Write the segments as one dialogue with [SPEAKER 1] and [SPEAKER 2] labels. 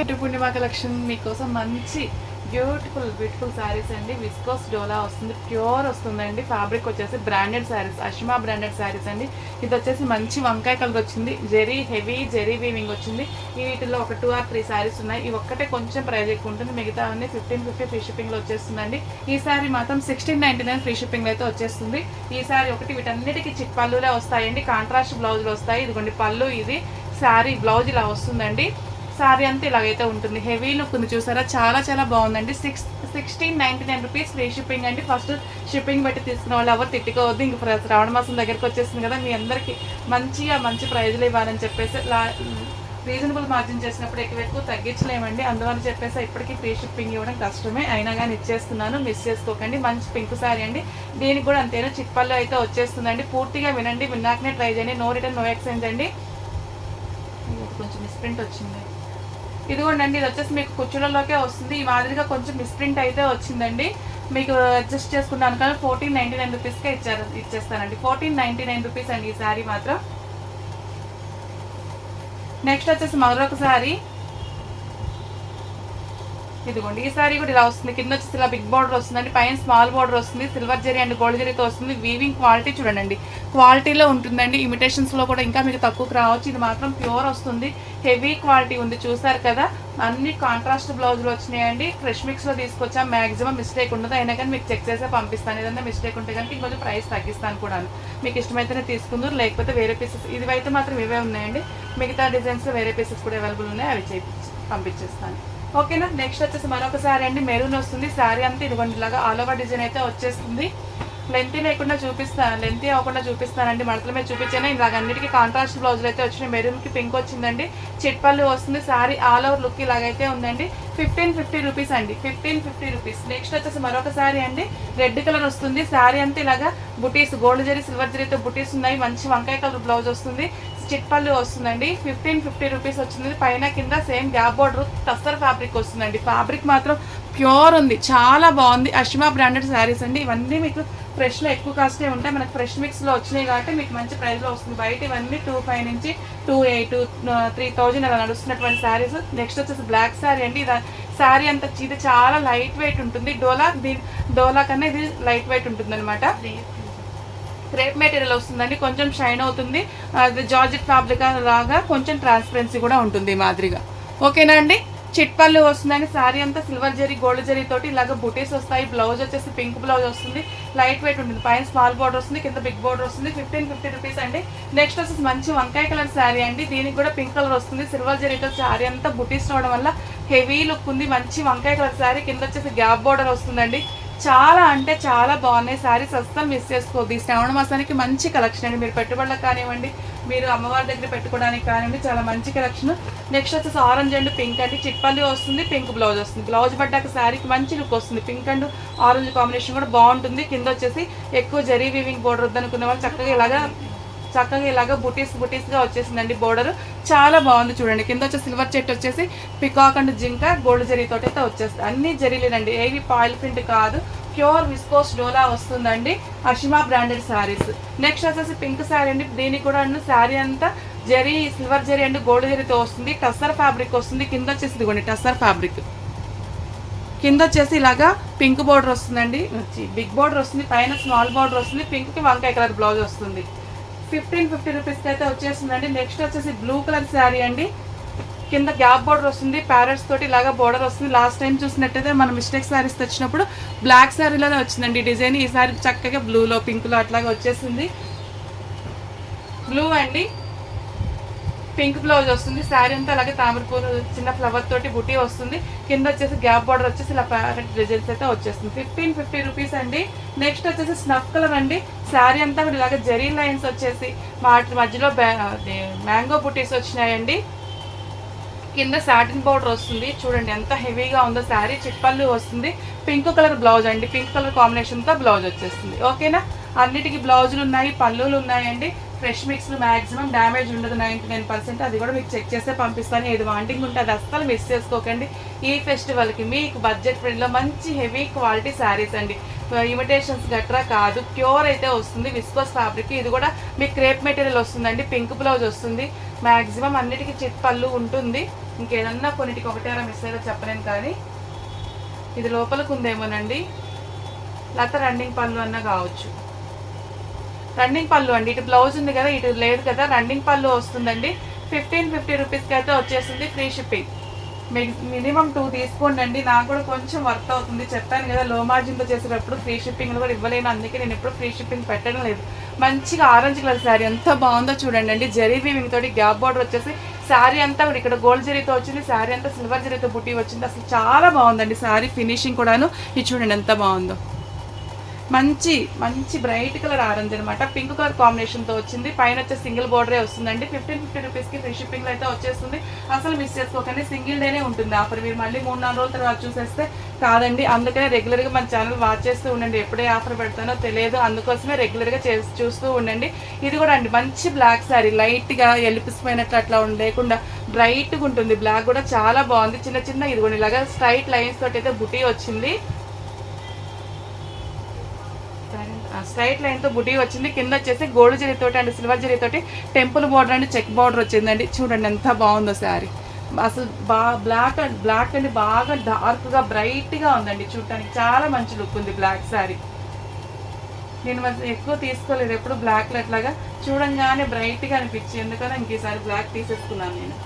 [SPEAKER 1] ఇటు పూర్ణిమ కలెక్షన్ మీకోసం మంచి బ్యూటిఫుల్ బ్యూటిఫుల్ శారీస్ అండి. విస్కోస్ డోలా వస్తుంది ప్యూర్ వస్తుందండి. ఫ్యాబ్రిక్ వచ్చేసి బ్రాండెడ్ శారీస్ అష్మా బ్రాండెడ్ శారీస్ అండి. ఇది వచ్చేసి మంచి వంకాయ కలర్ వచ్చింది. జెరీ హెవీ జెరీ వీవింగ్ వచ్చింది. ఈ వీటిలో ఒక టూ ఆర్ త్రీ శారీస్ ఉన్నాయి. ఈ ఒక్కటే కొంచెం ప్రైజ్ ఎక్కువ ఉంటుంది. మిగతా అన్ని ఫిఫ్టీన్ ఫిఫ్టీ ఫ్రీ షిప్పింగ్లో వచ్చేస్తుందండి. ఈ శారీ మాత్రం sixteen ninety nine free shipping అయితే వచ్చేస్తుంది. ఈ శారీ ఒకటి వీటన్నిటికీ చిక్ పళ్ళులే వస్తాయండి కాంట్రాస్ట్ బ్లౌజులు వస్తాయి. ఇదిగోండి పళ్ళు ఇది. శారీ బ్లౌజ్ ఇలా వస్తుందండి. శారీ అంతా ఇలాగైతే ఉంటుంది. హెవీ లుక్ ఉంది చూసారా? చాలా చాలా బాగుందండి. Six sixteen ninety nine rupees free shipping అండి. ఫస్ట్ షిప్పింగ్ బట్టి తీసుకున్న వాళ్ళు ఎవరు తిట్టుకోవద్దు. ఇంక శ్రావణ మాసం దగ్గరికి వచ్చేసింది కదా మీ అందరికీ మంచిగా మంచి ప్రైజ్లు ఇవ్వాలని చెప్పేసి లా రీజనబుల్ మార్జిన్ చేసినప్పుడు ఎక్కువ ఎక్కువ తగ్గించలేమండి. అందువల్ల చెప్పేసి ఇప్పటికీ ఫ్రీ షిప్పింగ్ ఇవ్వడం కష్టమే. అయినా కానీ ఇచ్చేస్తున్నాను. మిస్ చేసుకోకండి. మంచి పింక్ శారీ అండి. దీనికి కూడా అంతేనా? చిప్పల్లో అయితే వచ్చేస్తుందండి. పూర్తిగా వినండి. విన్నాకనే ట్రై చేయండి. నో రిటర్న్ నో ఎక్స్చేంజ్ అండి. కొంచెం మిస్ప్రింట్ వచ్చింది. ఇదిగోండి ఇది వచ్చేసి మీకు కుచ్చులలోకే వస్తుంది. ఈ మాదిరిగా కొంచెం మిస్ప్రింట్ అయితే వచ్చిందండి. మీకు అడ్జస్ట్ చేసుకున్నాను కానీ ఫోర్టీన్ నైంటీ నైన్ రూపీస్కే ఇచ్చారు ఇచ్చేస్తానండి. ఫోర్టీన్ నైంటీ నైన్ రూపీస్ అండి ఈ శారీ మాత్రం. నెక్స్ట్ వచ్చేసి మరొక శారీ. ఇదిగోండి ఈ శారీ కూడా ఇలా వస్తుంది. కింద వచ్చేసి ఇలా బిగ్ బార్డర్ వస్తుందండి. పైన స్మాల్ బార్డర్ వస్తుంది. సిల్వర్ జరీ అండ్ గోల్డ్ జరీతో వస్తుంది. వీవింగ్ క్వాలిటీ చూడండి. క్వాలిటీలో ఉంటుందండి. ఇమిటేషన్స్లో కూడా ఇంకా మీకు తక్కువకు రావచ్చు. ఇది మాత్రం ప్యూర్ వస్తుంది. హెవీ క్వాలిటీ ఉంది చూసారు కదా? అన్ని కాంట్రాస్ట్ బ్లౌజులు వచ్చినాయండి. ఫ్రెష్ మిక్స్లో తీసుకొచ్చాం. మాక్సిమం మిస్టేక్ ఉండదు. అయినా కానీ మీకు చెక్ చేసే పంపిస్తాను. ఏదైనా మిస్టేక్ ఉంటే కనుక ఇంకొంచెం ప్రైస్ తగ్గిస్తాను కూడా. మీకు ఇష్టమైతేనే తీసుకుందరు లేకపోతే వేరే పీసెస్ ఇవి అయితే మాత్రం ఇవే ఉన్నాయండి. మిగతా డిజైన్స్లో వేరే పీసెస్ కూడా అవైలబుల్ ఉన్నాయి. అవి చేయించి పంపించేస్తాను. ఓకేనా? నెక్స్ట్ వచ్చేసి మరొక శారీ అండి. మెరూన్ వస్తుంది. శారీ అంతా ఇదిగోండి. ఇలాగా ఆల్ ఓవర్ డిజైన్ అయితే వచ్చేస్తుంది. లెంత్ లేకుండా చూపిస్తాను లెంత్ అవ్వకుండా చూపిస్తానండి మడతల మీద చూపించాను. ఇలాగ అన్నిటికీ కాంట్రాస్ట్ బ్లౌజులు అయితే వచ్చినాయి. మెరూన్కి పింక్ వచ్చిందండి. చిట్పల్లి వస్తుంది. శారీ ఆల్ ఓవర్ లుక్ ఇలాగైతే ఉందండి. ఫిఫ్టీన్ ఫిఫ్టీ రూపీస్ అండి. ఫిఫ్టీన్ ఫిఫ్టీ రూపీస్ నెక్స్ట్ వచ్చేసి మరొక శారీ అండి. రెడ్ కలర్ వస్తుంది. శారీ అంతా ఇలాగా బుటీస్ గోల్డ్ జరీ సిల్వర్ జరీతో బుటీస్ ఉన్నాయి. మంచి వంకాయ కలర్ బ్లౌజ్ వస్తుంది. చిట్పల్లి వస్తుందండి. ఫిఫ్టీన్ ఫిఫ్టీ రూపీస్ వచ్చింది. పైన కింద same gap border tussar fabric వస్తుందండి. ఫ్యాబ్రిక్ మాత్రం ప్యూర్ ఉంది. చాలా బాగుంది. అష్మా బ్రాండెడ్ శారీస్ అండి. ఇవన్నీ మీకు ఫ్రెష్లో ఎక్కువ కాస్టే ఉంటాయి. మనకు ఫ్రెష్ మిక్స్లో వచ్చినాయి కాబట్టి మీకు మంచి ప్రైస్లో వస్తుంది. బయట ఇవన్నీ టూ ఫైవ్ నుంచి టూ ఎయిట్ త్రీ థౌజండ్ అలా నడుస్తున్నటువంటి శారీస్. నెక్స్ట్ వచ్చేసి బ్లాక్ శారీ అండి. ఇది శారీ అంత ఇది చాలా లైట్ వెయిట్ ఉంటుంది. డోలా దీని డోలా కన్నా ఇది లైట్ వెయిట్ ఉంటుంది అనమాట క్రేప్ మెటీరియల్ వస్తుందండి. కొంచెం షైన్ అవుతుంది. అది జార్జెట్ ఫ్యాబ్రిక్ లాగా కొంచెం ట్రాన్స్పరెన్సీ కూడా ఉంటుంది ఈ మాదిరిగా. ఓకేనా అండి? చిట్పల్లు వస్తుందండి శారీ అంతా సిల్వర్ జరీ గోల్డ్ జరీ తోటి ఇలాగ బుటీస్ వస్తాయి. బ్లౌజ్ వచ్చేసి పింక్ బ్లౌజ్ వస్తుంది. లైట్ వెయిట్ ఉంటుంది. పైన స్మాల్ బోర్డర్ వస్తుంది కింద బిగ్ బోర్డర్ వస్తుంది. ఫిఫ్టీన్ ఫిఫ్టీ రూపీస్ అండి. నెక్స్ట్ వచ్చేసి మంచి వంకాయ కలర్ శారీ అండి. దీనికి కూడా పింక్ కలర్ వస్తుంది. సిల్వర్ జరీతో శారీ అంతా బుటీస్ రావడం వల్ల హెవీ లుక్ ఉంది. మంచి వంకాయ కలర్ శారీ కింద వచ్చేసి గ్యాప్ బోర్డర్ వస్తుందండి. చాలా అంటే చాలా బాగున్నాయి. శారీస్ అస్సలు మిస్ చేసుకోవద్దు. ఈ శ్రావణ మాసానికి మంచి కలెక్షన్ అండి. మీరు పెట్టుబడులకు కానివ్వండి మీరు అమ్మవారి దగ్గర పెట్టుకోవడానికి కానివ్వండి చాలా మంచి కలెక్షన్ నెక్స్ట్ వచ్చేసి ఆరెంజ్ అండ్ పింక్ అండి. చిట్పల్లి వస్తుంది పింక్ బ్లౌజ్ వస్తుంది. బ్లౌజ్ పడ్డాక శారీకి మంచి లుక్ వస్తుంది. పింక్ అండ్ ఆరెంజ్ కాంబినేషన్ కూడా బాగుంటుంది. కింద వచ్చేసి ఎక్కువ జరీ వీవింగ్ బోర్డర్ వద్దనుకునే వాళ్ళు చక్కగా ఇలాగా చక్కగా ఇలాగ బుటీస్ బుటీస్గా వచ్చేసిందండి బోర్డర్ చాలా బాగుంది చూడండి. కింద వచ్చే సిల్వర్ చెట్టు వచ్చేసి పికాక్ అండ్ జింక గోల్డ్ జరీతో అయితే వచ్చేస్తుంది. అన్ని జరీలేనండి. ఏవి పాయిల్ ప్రింట్ కాదు. ప్యూర్ విస్కోస్ డోలా వస్తుందండి. అషిమా బ్రాండెడ్ శారీస్. నెక్స్ట్ వచ్చేసి పింక్ శారీ అండి. దీనికి కూడా శారీ అంతా జరీ సిల్వర్ జరీ అండ్ గోల్డ్ జరీతో వస్తుంది. టస్సర్ ఫ్యాబ్రిక్ వస్తుంది. కింద వచ్చేసి ఇదిగోండి టస్సర్ ఫ్యాబ్రిక్. కింద వచ్చేసి ఇలాగా పింక్ బార్డర్ వస్తుందండి. బిగ్ బార్డర్ వస్తుంది పైన స్మాల్ బార్డర్ వస్తుంది. పింక్కి వంకాయ కలర్ బ్లౌజ్ వస్తుంది. ఫిఫ్టీన్ ఫిఫ్టీ రూపీస్కి అయితే వచ్చేస్తుందండి. నెక్స్ట్ వచ్చేసి బ్లూ కలర్ శారీ అండి. కింద గ్యాప్ బోర్డర్ వస్తుంది ప్యారెట్స్ తోటి ఇలాగా బోర్డర్ వస్తుంది. లాస్ట్ టైం చూసినట్టయితే మనం మిస్టేక్ శారీస్ తెచ్చినప్పుడు బ్లాక్ శారీలోనే వచ్చిందండి డిజైన్ ఈ సారీ చక్కగా బ్లూలో పింక్లో అట్లాగా వచ్చేసింది. బ్లూ అండి. పింక్ బ్లౌజ్ వస్తుంది. శారీ అంతా అలాగే తామరపూలు చిన్న ఫ్లవర్ తోటి బుటీ వస్తుంది. కింద వచ్చేసి గ్యాప్ బార్డర్ వచ్చేసి ఇలా ప్యారెట్ డిజైన్స్ అయితే వచ్చేస్తుంది. ఫిఫ్టీన్ ఫిఫ్టీ రూపీస్ అండి. నెక్స్ట్ వచ్చేసి స్నఫ్ కలర్ అండి. శారీ అంతా ఇలాగ జెరీ లైన్స్ వచ్చేసి. వాటి మధ్యలో మ్యాంగో బుటీస్ వచ్చినాయండి. కింద సాటిన్ పౌడర్ వస్తుంది. చూడండి ఎంత హెవీగా ఉందో శారీ చిట్పల్లి వస్తుంది. పింక్ కలర్ బ్లౌజ్ అండి. పింక్ కలర్ కాంబినేషన్తో బ్లౌజ్ వచ్చేస్తుంది. ఓకేనా అన్నిటికీ బ్లౌజులు ఉన్నాయి పళ్ళులు ఉన్నాయండి. ఫ్రెష్ మిక్స్లు మాక్సిమం డ్యామేజ్ ఉండదు. నైంటీ నైన్ పర్సెంట్ అది కూడా మీకు చెక్ చేస్తే పంపిస్తాను. ఏది వాంటింగ్ ఉంటే అది అస్సలు మిస్ చేసుకోకండి. ఈ ఫెస్టివల్కి మీకు బడ్జెట్ ఫ్రెండ్లో మంచి హెవీ క్వాలిటీ శారీస్ అండి. ఇమిటేషన్స్ గట్రా కాదు. ప్యూర్ అయితే వస్తుంది. విస్కోస్ ఫ్యాబ్రిక్ ఇది కూడా మీకు క్రేప్ మెటీరియల్ వస్తుందండి. పింక్ బ్లౌజ్ వస్తుంది. మ్యాక్సిమం అన్నిటికీ చిట్ పళ్ళు ఉంటుంది. ఇంకేదన్నా కొన్నిటికి ఒకటేరా మిస్ అయితే చెప్పలేను కానీ ఇది లోపలికి ఉందేమోనండి. లేకపోతే రన్నింగ్ పళ్ళు అన్న కావచ్చు. రన్నింగ్ పళ్ళు అండి. ఇటు బ్లౌజ్ ఉంది కదా ఇటు లేదు కదా రన్నింగ్ పళ్ళు వస్తుందండి. ఫిఫ్టీన్ ఫిఫ్టీ రూపీస్కి అయితే వచ్చేస్తుంది ఫ్రీ షిప్పింగ్. మినిమం టూ తీసుకోండి అండి నాకు కూడా కొంచెం వర్క్ అవుతుంది. చెప్పాను కదా లో మార్జిన్తో చేసేటప్పుడు ఫ్రీ షిప్పింగ్ కూడా ఇవ్వలేను. అందుకే నేను ఎప్పుడు ఫ్రీ షిప్పింగ్ పెట్టడం లేదు. మంచిగా ఆరెంజ్ కలర్ శారీ ఎంత బాగుందో చూడండి అండి జరీ వీవింగ్ తోటి గ్యాప్ బార్డర్ వచ్చేసి శారీ అంతా కూడా ఇక్కడ గోల్డ్ జరీతో వచ్చింది. శారీ అంతా సిల్వర్ జరీతో బుట్టి వచ్చింది. అసలు చాలా బాగుందండి శారీ ఫినిషింగ్ కూడాను. ఇది చూడండి ఎంత బాగుందో. మంచి మంచి బ్రైట్ కలర్ ఆరెంజ్ అనమాట పింక్ కలర్ కాంబినేషన్తో వచ్చింది. పైన వచ్చే సింగిల్ బోర్డరే వస్తుందండి. ఫిఫ్టీన్ ఫిఫ్టీ రూపీస్కి ఫ్రీ షిప్పింగ్లో అయితే వచ్చేస్తుంది. అసలు మిస్ చేసుకోకండి. సింగిల్ డేనే ఉంటుంది. ఆఫర్ మీరు మళ్ళీ మూడు నాలుగు రోజుల తర్వాత చూసేస్తే కాదండి. అందుకనే రెగ్యులర్గా మన ఛానల్ వాచ్ చేస్తూ ఉండండి. ఎప్పుడే ఆఫర్ పెడతానో తెలియదు. అందుకోసమే రెగ్యులర్గా చేసి చూస్తూ ఉండండి. ఇది కూడా అండి మంచి బ్లాక్ శారీ లైట్గా ఎలిపిసిపోయినట్లు అట్లా ఉండి లేకుండా ఉంటుంది. బ్లాక్ కూడా చాలా బాగుంది. చిన్న చిన్న ఇది కూడా ఇలాగా స్ట్రైట్ లైన్స్ తోటి అయితే బుటీ వచ్చింది. స్ట్రైట్ లైన్తో బుటీ వచ్చింది. కింద వచ్చేసి గోల్డ్ జరీతోటి and silver జరీతోటి temple border and check border వచ్చిందండి. చూడండి ఎంత బాగుందో శారీ. అసలు బా బ్లాక్ అండ్ బ్లాక్ అండి బాగా డార్క్గా బ్రైట్గా ఉందండి చూడటానికి. చాలా మంచి లుక్ ఉంది బ్లాక్ శారీ. నేను ఎక్కువ తీసుకోలేదు ఎప్పుడు బ్లాక్ అట్లాగా. చూడంగానే బ్రైట్గా అనిపించింది ఎందుకని ఇంక ఈసారి బ్లాక్ తీసేసుకున్నాను నేను.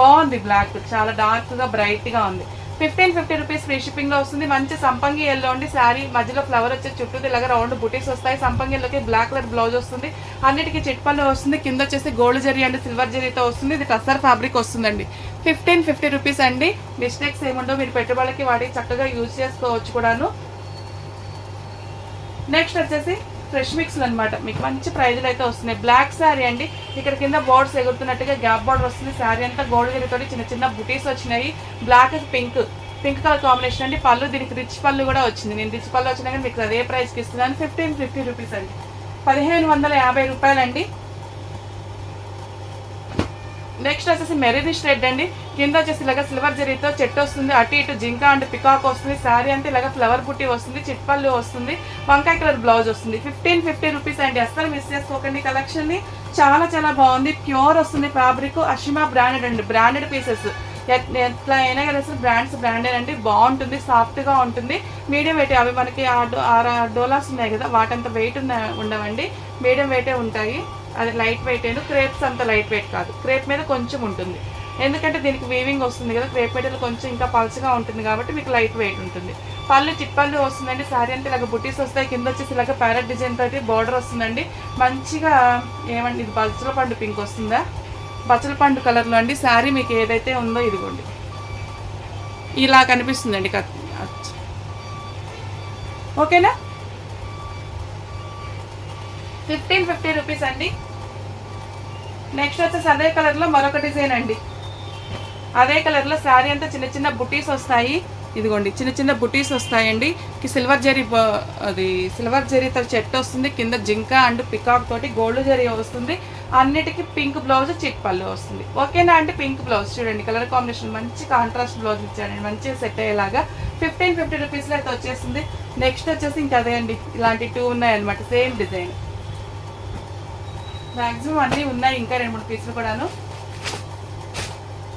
[SPEAKER 1] బాగుంది బ్లాక్. చాలా డార్క్గా బ్రైట్గా ఉంది. ఫిఫ్టీన్ ఫిఫ్టీ రూపీస్ ఫ్రీ షిప్పింగ్లో వస్తుంది. మంచి సంపంగి ఎల్లో ఉండి శారీ మధ్యలో ఫ్లవర్ వచ్చే చుట్టూ ఇలాగ రౌండ్ బుటీస్ వస్తాయి. సంపంగి ఎల్లోకి బ్లాక్ కలర్ బ్లౌజ్ వస్తుంది. అన్నిటికీ చిట్పల్లు వస్తుంది. కింద వచ్చేసి గోల్డ్ జరీ అండ్ సిల్వర్ జరీతో వస్తుంది. ఇది టస్సర్ ఫ్యాబ్రిక్ వస్తుందండి. ఫిఫ్టీన్ ఫిఫ్టీ రూపీస్ అండి. మిస్టేక్స్ ఏముండో మీరు పెట్టుబడికి వాడి చక్కగా యూజ్ చేసుకోవచ్చు కూడాను. నెక్స్ట్ వచ్చేసి ఫ్రెష్ మిక్స్లు అనమాట మీకు మంచి ప్రైజ్లు అయితే వస్తున్నాయి. బ్లాక్ శారీ అండి. ఇక్కడ కింద బోర్డ్స్ ఎగురుతున్నట్టుగా గ్యాప్ బోర్డర్ వస్తుంది. శారీ అంతా గోల్డ్ జరీతో చిన్న చిన్న బుటీస్ వచ్చినాయి. Black pink pink colour combination అండి. పళ్ళు దీనికి రిచ్ పళ్ళు కూడా వచ్చింది. నేను రిచ్ పళ్ళు వచ్చినా కానీ మీకు అదే ప్రైస్కి ఇస్తున్నాను. ఫిఫ్టీన్ ఫిఫ్టీ రూపీస్ అండి. పదిహేను వందల యాభై రూపాయలండి. నెక్స్ట్ వచ్చేసి మెరీనిష్ రెడ్ అండి. కింద వచ్చేసి ఇలాగ సిల్వర్ జరీతో చెట్టు వస్తుంది. అటు ఇటు జింక అండ్ పికాక్ వస్తుంది. శారీ అంటే ఇలాగ ఫ్లవర్ బుట్టి వస్తుంది. చిట్పల్లి వస్తుంది. వంకాయ కలర్ బ్లౌజ్ వస్తుంది. ఫిఫ్టీన్ ఫిఫ్టీ రూపీస్ అండి. అస్సలు మిస్ చేసుకోకండి కలెక్షన్ని చాలా చాలా బాగుంది. ప్యూర్ వస్తుంది ఫ్యాబ్రిక్. అషిమా బ్రాండెడ్ అండి. Branded pieces. ఎట్లా అయినా కదా అసలు బ్రాండ్స్ బ్రాండెడ్ అండి. బాగుంటుంది. సాఫ్ట్గా ఉంటుంది. మీడియం వెయిట్ అవి మనకి ఆ డో- ఆ డోలాస్ ఉన్నాయి కదా. వాటంత వెయిట్ ఉన్న ఉండవండి. మీడియం వెయిటే ఉంటాయి. అది లైట్ వెయిట్ అండ్ క్రేప్స్ అంత లైట్ వెయిట్ కాదు. క్రేప్ మీద కొంచెం ఉంటుంది. ఎందుకంటే దీనికి వీవింగ్ వస్తుంది కదా క్రేప్ మెటీరియల్ కొంచెం ఇంకా పల్చగా ఉంటుంది కాబట్టి మీకు లైట్ వెయిట్ ఉంటుంది. పళ్ళు చిట్పళ్ళు వస్తుందండి శారీ అంటే ఇలాగ బుటీస్ వస్తాయి కింద వచ్చేసి ఇలాగ ప్యారెట్ డిజైన్ తోటి బార్డర్ వస్తుందండి. మంచిగా ఏమండి ఇది బచ్చల పండు పింక్ వస్తుందా? బచ్చల పండు కలర్లో అండి శారీ మీకు ఏదైతే ఉందో ఇదిగోండి. ఇలా కనిపిస్తుందండి కత్ ఓకేనా? ఫిఫ్టీన్ ఫిఫ్టీ రూపీస్ అండి. నెక్స్ట్ వచ్చేసి అదే కలర్లో మరొక డిజైన్ అండి. అదే కలర్లో శారీ అంతా చిన్న చిన్న బుటీస్ వస్తాయి. ఇదిగోండి చిన్న చిన్న బుటీస్ వస్తాయండి. సిల్వర్ జరీ అది సిల్వర్ జరీతో చెట్టు వస్తుంది. కింద జింక అండ్ పికాక్ తోటి గోల్డ్ జరీ వస్తుంది. అన్నిటికీ పింక్ బ్లౌజ్ చిట్ పళ్ళు వస్తుంది. ఓకేనా అంటే పింక్ బ్లౌజ్ చూడండి. కలర్ కాంబినేషన్ మంచి కాంట్రాస్ట్ బ్లౌజ్ ఇచ్చాడండి. మంచిగా సెట్ అయ్యేలాగా ఫిఫ్టీన్ ఫిఫ్టీ రూపీస్లో అయితే వచ్చేస్తుంది. నెక్స్ట్ వచ్చేసి ఇంకా అదే అండి. ఇలాంటి టూ ఉన్నాయి అనమాట సేమ్ డిజైన్. మ్యాక్సిమం అన్నీ ఉన్నాయి ఇంకా రెండు మూడు పీసులు కూడాను.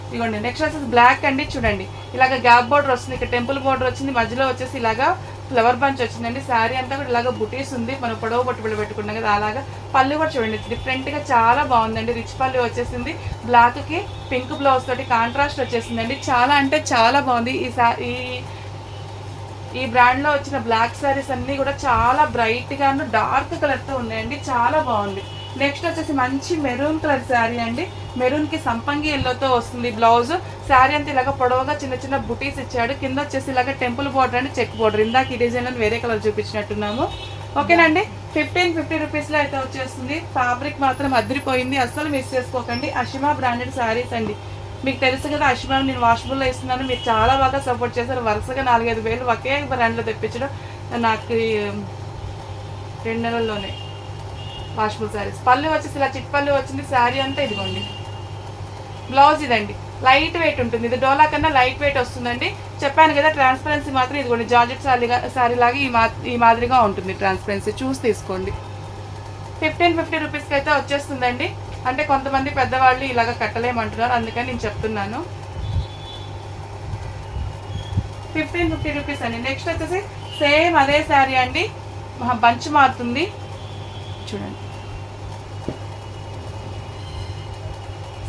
[SPEAKER 1] ఇదిగోండి నెక్స్ట్ వచ్చేసి బ్లాక్ అండి చూడండి. ఇలాగ గ్యాప్ బోర్డర్ వస్తుంది ఇక్కడ టెంపుల్ బోర్డర్ వచ్చింది మధ్యలో వచ్చేసి ఇలాగా ఫ్లవర్ బంచ్ వచ్చిందండి. శారీ అంతా కూడా ఇలాగ బుటీస్ ఉంది. మనం పొడవు పట్టుబడి పెట్టుకున్నాం కదా అలాగా. పళ్ళు కూడా చూడండి డిఫరెంట్గా చాలా బాగుందండి. రిచ్ పళ్ళు వచ్చేసింది. బ్లాక్కి పింక్ బ్లౌజ్ తోటి కాంట్రాస్ట్ వచ్చేసిందండి. చాలా అంటే చాలా బాగుంది. ఈ సా ఈ ఈ బ్రాండ్లో వచ్చిన బ్లాక్ శారీస్ అన్నీ కూడా చాలా బ్రైట్గాను డార్క్ కలర్తో ఉన్నాయండి. చాలా బాగుంది. నెక్స్ట్ వచ్చేసి మంచి మెరూన్ కలర్ శారీ అండి. మెరూన్కి సంపంగి ఎల్లోతో వస్తుంది బ్లౌజ్. శారీ అంతా ఇలాగ పొడవుగా చిన్న చిన్న బుటీస్ ఇచ్చాడు. కింద వచ్చేసి ఇలాగ టెంపుల్ బోర్డర్ అండి చెక్ బోర్డర్. ఇందాక ఈ డిజైన్ వేరే కలర్ చూపించినట్టున్నాము. ఓకేనండి? ఫిఫ్టీన్ ఫిఫ్టీ రూపీస్లో అయితే వచ్చేస్తుంది. ఫ్యాబ్రిక్ మాత్రం అదిరిపోయింది. అస్సలు మిస్ చేసుకోకండి. అషిమా బ్రాండెడ్ శారీస్ అండి. మీకు తెలుసు కదా అశ్విమా నేను వాషబుల్లో ఇస్తున్నాను మీరు చాలా బాగా సపోర్ట్ చేశారు. వరుసగా నాలుగైదు వేలు ఒకే బ్రాండ్లో తెప్పించడం నాకు రెండు నెలల్లోనే. వాషబుల్ శారీస్. పళ్ళు వచ్చేసి ఇలా చిట్ పళ్ళు వచ్చింది శారీ అంతా ఇదిగోండి. బ్లౌజ్ ఇదండి. లైట్ వెయిట్ ఉంటుంది. ఇది డోలా కన్నా లైట్ వెయిట్ వస్తుందండి. చెప్పాను కదా ట్రాన్స్పరెన్సీ మాత్రం ఇదిగోండి జార్జెట్ శారీగా శారీ లాగా ఈ మా ఈ మాదిరిగా ఉంటుంది ట్రాన్స్పరెన్సీ. చూసి తీసుకోండి. ఫిఫ్టీన్ ఫిఫ్టీ రూపీస్కి అయితే వచ్చేస్తుందండి. అంటే కొంతమంది పెద్దవాళ్ళు ఇలాగ కట్టలేమంటున్నారు. అందుకని నేను చెప్తున్నాను. ఫిఫ్టీన్ ఫిఫ్టీ రూపీస్ అండి. నెక్స్ట్ వచ్చేసి సేమ్ అదే శారీ అండి. బంచ్ మారుతుంది. చూడండి.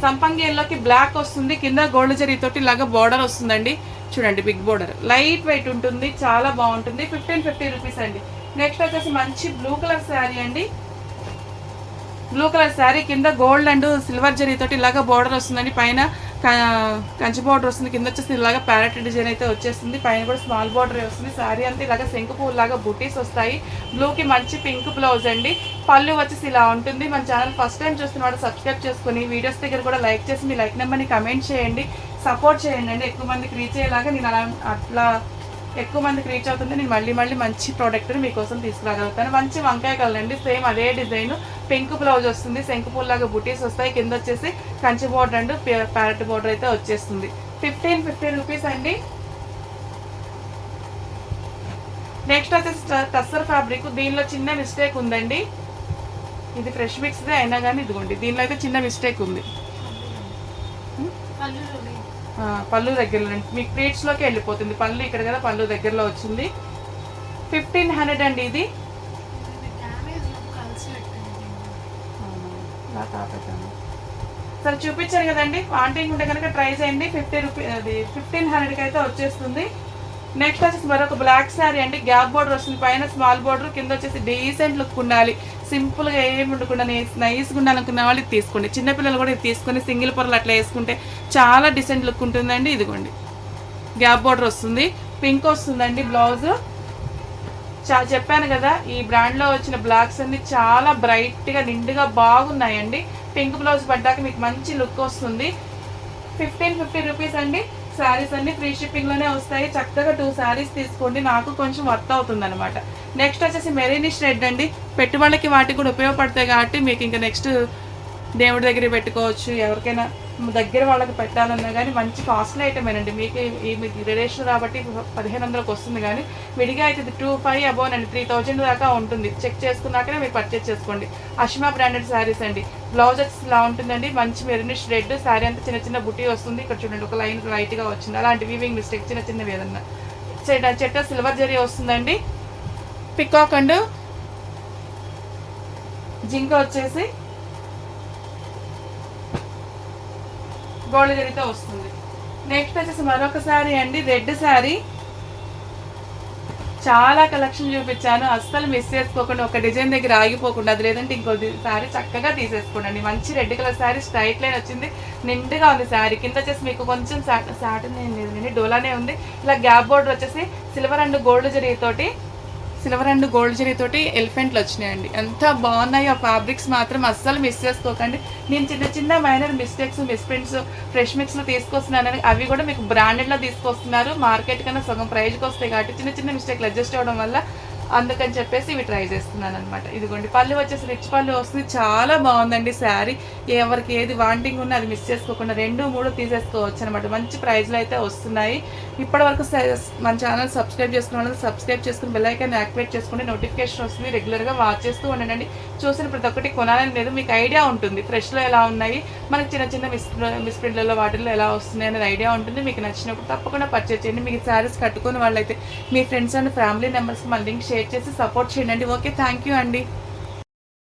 [SPEAKER 1] సంపంగి ఎల్లోకి బ్లాక్ వస్తుంది. కింద గోల్డ్ జరీతోటి తోటి బోర్డర్ వస్తుందండి. చూడండి బిగ్ బోర్డర్ లైట్ వెయిట్ ఉంటుంది చాలా బాగుంటుంది. ఫిఫ్టీన్ ఫిఫ్టీ రూపీస్ అండి. నెక్స్ట్ వచ్చేసి మంచి బ్లూ కలర్ శారీ అండి. బ్లూ కలర్ శారీ కింద గోల్డ్ అండ్ సిల్వర్ జరీతోటి తోటి బోర్డర్ వస్తుందండి. పైన కంచి బార్డర్ వస్తుంది కింద వచ్చేసి ఇలాగా ప్యారెట్ డిజైన్ అయితే వచ్చేస్తుంది పైన కూడా స్మాల్ బార్డర్ వస్తుంది శారీ అంతా ఇలాగా శంకు పువ్వు లాగా బుటీస్ వస్తాయి. బ్లూకి మంచి పింక్ బ్లౌజ్ అండి. పళ్ళు వచ్చేసి ఇలా ఉంటుంది. మన ఛానల్ ఫస్ట్ టైం చూస్తున్న వాడు సబ్స్క్రైబ్ చేసుకుని వీడియోస్ దగ్గర కూడా లైక్ చేసి మీ లైక్ నెంబర్ని కమెంట్ చేయండి. సపోర్ట్ చేయండి. అండి ఎక్కువ మందికి రీచ్ అయ్యేలాగా నేను అలా అట్లా ఎక్కువ మందికి రీచ్ అవుతుంది. నేను మళ్ళీ మళ్ళీ మంచి ప్రోడక్ట్ని మీకోసం తీసుకురాగలుగుతాను. మంచి వంకాయ కలండి సేమ్ అదే డిజైన్. పింక్ బ్లౌజ్ వస్తుంది. శంకు లాగా బుటీస్ వస్తాయి. కింద వచ్చేసి Kanchi border and parrot border అయితే వచ్చేస్తుంది. ఫిఫ్టీన్ ఫిఫ్టీన్ రూపీస్ అండి. నెక్స్ట్ వచ్చేసి టస్సర్ ఫ్యాబ్రిక్ దీనిలో చిన్న మిస్టేక్ ఉందండి. ఇది ఫ్రెష్ మిక్స్దే అయినా కానీ ఇదిగోండి. దీనిలో అయితే చిన్న మిస్టేక్ ఉంది. పళ్ళు దగ్గరలో మీకు ప్లేట్స్లోకి వెళ్ళిపోతుంది. పళ్ళు ఇక్కడ కదా పళ్ళు దగ్గరలో వచ్చింది. ఫిఫ్టీన్ హండ్రెడ్ అండి ఇది. సరే చూపించారు కదండి. వాంటింగ్ ఉంటే కనుక ట్రై చేయండి. ఫిఫ్టీ రూపీ అది ఫిఫ్టీన్ హండ్రెడ్కి అయితే వచ్చేస్తుంది. నెక్స్ట్ వచ్చేసి మరొక బ్లాక్ శారీ అండి. గ్యాప్ బోర్డర్ వస్తుంది. పైన స్మాల్ బోర్డర్ కింద వచ్చేసి డీసెంట్ లుక్ ఉండాలి. సింపుల్గా ఏమి ఉండకుండా నైస్గా ఉండాలనుకున్న వాళ్ళు ఇది తీసుకోండి. చిన్నపిల్లలు కూడా ఇది తీసుకొని సింగిల్ పొరలు అట్లా వేసుకుంటే చాలా డిసెంట్ లుక్ ఉంటుందండి. ఇదిగోండి. గ్యాప్ బార్డర్ వస్తుంది. పింక్ వస్తుందండి బ్లౌజ్. చా చెప్పాను కదా ఈ బ్రాండ్లో వచ్చిన బ్లాక్స్ అన్ని చాలా బ్రైట్గా నిండుగా బాగున్నాయండి. పింక్ బ్లౌజ్ పడ్డాక మీకు మంచి లుక్ వస్తుంది. ఫిఫ్టీన్ ఫిఫ్టీ రూపీస్ అండి. శారీస్ అన్ని ఫ్రీ షిప్పింగ్లోనే వస్తాయి. చక్కగా టూ శారీస్ తీసుకోండి. నాకు కొంచెం వర్త్ అవుతుంది అనమాట నెక్స్ట్ వచ్చేసి మెరీనిష్ రెడ్ అండి. పెట్టుబడులకి వాటికి కూడా ఉపయోగపడతాయి కాబట్టి మీకు ఇంకా నెక్స్ట్ దేవుడి దగ్గర పెట్టుకోవచ్చు. ఎవరికైనా దగ్గర వాళ్ళకి పెట్టాలన్నా కానీ మంచి కాస్ట్లీ ఐటమేనండి మీకు ఈ మీకు రిలేషన్ కాబట్టి పదిహేను వందలకు వస్తుంది కానీ విడిగా అయితే ఇది టూ ఫైవ్ అబోవ్ అండి. త్రీ థౌజండ్ దాకా ఉంటుంది. చెక్ చేసుకున్నాకనే మీరు పర్చేస్ చేసుకోండి. అష్మా బ్రాండెడ్ శారీస్ అండి. బ్లౌజ్ ఇలా ఉంటుందండి. మంచి మెరినిష్ రెడ్ శారీ అంతా చిన్న చిన్న బుటీ వస్తుంది. ఇక్కడ చూడండి ఒక లైన్ లైట్గా వచ్చింది. అలాంటి వీవింగ్ మిస్టేక్ చిన్న చిన్నవి ఏదన్నా. చెట్ట సిల్వర్ జరీ వస్తుందండి. పికాక్ అండ్ జింక వచ్చేసి గోల్డ్ జరీతో వస్తుంది. నెక్స్ట్ వచ్చేసి మరొక శారీ అండి రెడ్ శారీ. చాలా కలెక్షన్ చూపించాను. అస్సలు మిస్ చేసుకోకుండా ఒక డిజైన్ దగ్గర ఆగిపోకుండా అది లేదంటే ఇంకో శారీ చక్కగా తీసేసుకోండి. మంచి red colour sari straight line వచ్చింది. నిండుగా ఉంది శారీ. కింద వచ్చేసి మీకు కొంచెం సాటన్ ఏం లేదండి డోలానే ఉంది. ఇలా గ్యాప్ బోర్డర్ వచ్చేసి సిల్వర్ అండ్ గోల్డ్ జరిగితోటి తోటి సిల్వర్ అండ్ గోల్డ్ జరీ తోటి ఎలిఫెంట్లు వచ్చినాయండి. ఎంత బాగున్నాయి ఆ ఫ్యాబ్రిక్స్ మాత్రం అస్సలు మిస్ చేసుకోకండి. నేను చిన్న చిన్న మైనర్ మిస్టేక్స్ మిస్ప్రింట్స్ ఫ్రెష్ మిక్స్లో తీసుకొస్తున్నాను అవి కూడా మీకు బ్రాండెడ్లో తీసుకొస్తున్నారు. మార్కెట్ కన్నా సగం ప్రైజ్కి వస్తాయి కాబట్టి చిన్న చిన్న మిస్టేక్లు అడ్జస్ట్ అవ్వడం వల్ల అందుకని చెప్పేసి ఇవి ట్రై చేస్తున్నాను అనమాట ఇదిగోండి పళ్ళు వచ్చేసి రిచ్ పళ్ళు వస్తుంది. చాలా బాగుందండి శారీ. ఎవరికి ఏది వాంటింగ్ ఉన్నా అది మిస్ చేసుకోకుండా రెండు మూడు తీసేసుకోవచ్చు అనమాట మంచి ప్రైజ్లో అయితే వస్తున్నాయి. ఇప్పటివరకు వరకు మన ఛానల్ సబ్స్క్రైబ్ చేసుకున్న సబ్స్క్రైబ్ చేసుకుని బెల్లైకాన్ని యాక్టివేట్ చేసుకుంటే నోటిఫికేషన్ వస్తుంది. రెగ్యులర్గా వాచ్ చేస్తూ ఉండండి. చూసిన ప్రతి ఒక్కటి కొనాలని లేదు. మీకు ఐడియా ఉంటుంది. ఫ్రెష్లో ఎలా ఉన్నాయి? మనకి చిన్న చిన్న మిస్ మిస్ప్రింట్లలో వాటిల్లో ఎలా వస్తున్నాయి అనేది ఐడియా ఉంటుంది. మీకు నచ్చినప్పుడు తప్పకుండా పర్చేజ్ చేయండి. మీకు శారీస్ కట్టుకుని వాళ్ళైతే మీ ఫ్రెండ్స్ అండ్ ఫ్యామిలీ మెంబర్స్కి మన లింక్ షేర్ చేసి సపోర్ట్ చేయండి. ఓకే థ్యాంక్ యూ అండి.